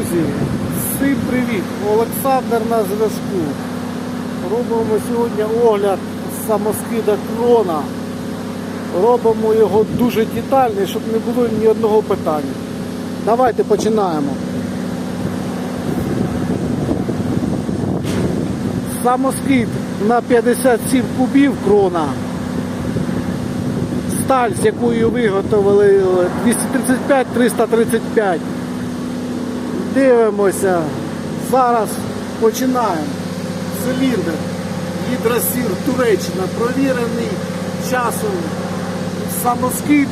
Друзі, всім привіт! Олександр на зв'язку. Робимо сьогодні огляд самоскида крона. Робимо його дуже детальний, щоб не було ні одного питання. Давайте починаємо. Самоскид на 57 кубів крона. Сталь, з якою виготовили 235-335. Дивимося. Зараз починаємо. Циліндр. Гідросір Туреччина. Провірений часом самоскид.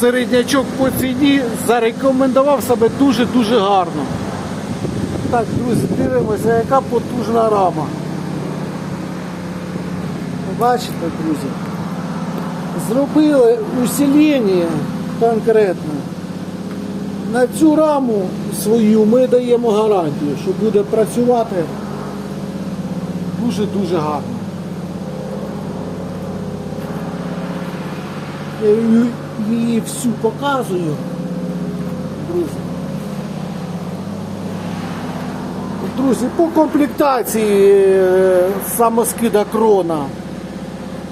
Середнячок по ціні зарекомендував себе дуже-дуже гарно. Так, друзі, дивимося, яка потужна рама. Бачите, друзі? Зробили усилення конкретно. На цю раму свою ми даємо гарантію, що буде працювати дуже-дуже гарно. Я її- всю показую, друзі. Друзі, по комплектації е, самоскида крона.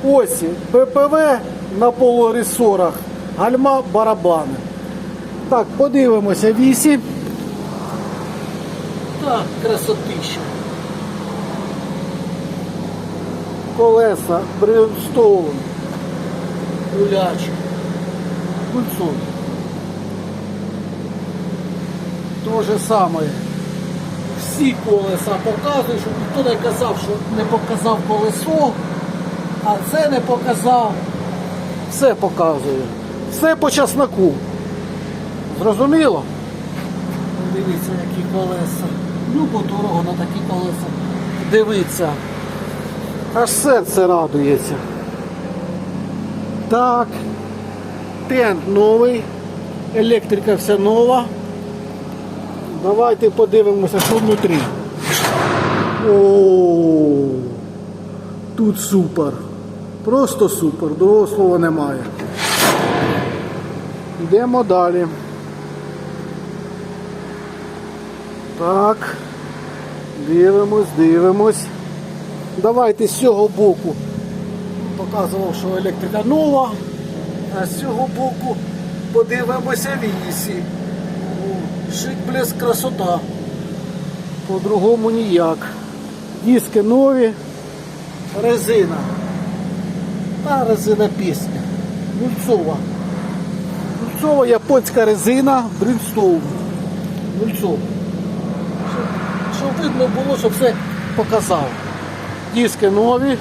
Осі ППВ на полуресорах, гальма барабани. Так, подивимося вісі. Так, красотища. Колеса, Бrimstone, Гуляч, Гульцон. То же саме. Всі колеса показують, щоб ніхто не казав, що не показав колесо, а це не показав. Все показує. Все по часнику. Зрозуміло? Дивіться, які колеса. Любо дорого на такі колеса. Дивіться. Аж серце радується. Так. Тент новий. Електрика вся нова. Давайте подивимося, що внутрі. О, тут супер. Просто супер, другого слова немає. Йдемо далі. Так. Дивимось, дивимось. Давайте з цього боку. Показував, що електрика нова. А з цього боку подивимося вісі. Шик блеск красота. По-другому ніяк. Диски нові. Резина. Та резина пісня. Гульцова. Гульцова японська резина Bridgestone. Гульцова. Щоб, видно було, щоб все показав. Диски нові.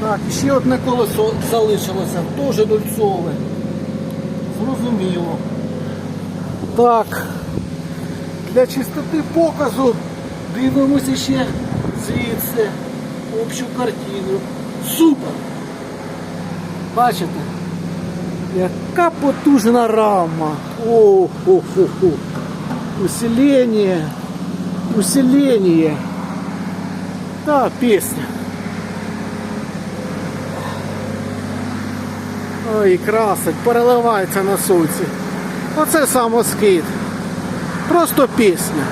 Так, ще одне колесо залишилося, теж дульцове. Зрозуміло. Так, для чистоти показу дивимося ще звідси общу картину. Супер! Бачите? Яка потужна рама. О, хо, хо, хо. Усиление. Да, песня. Ой, красить, переливається на сонці. Оце самоскид. Просто пісня.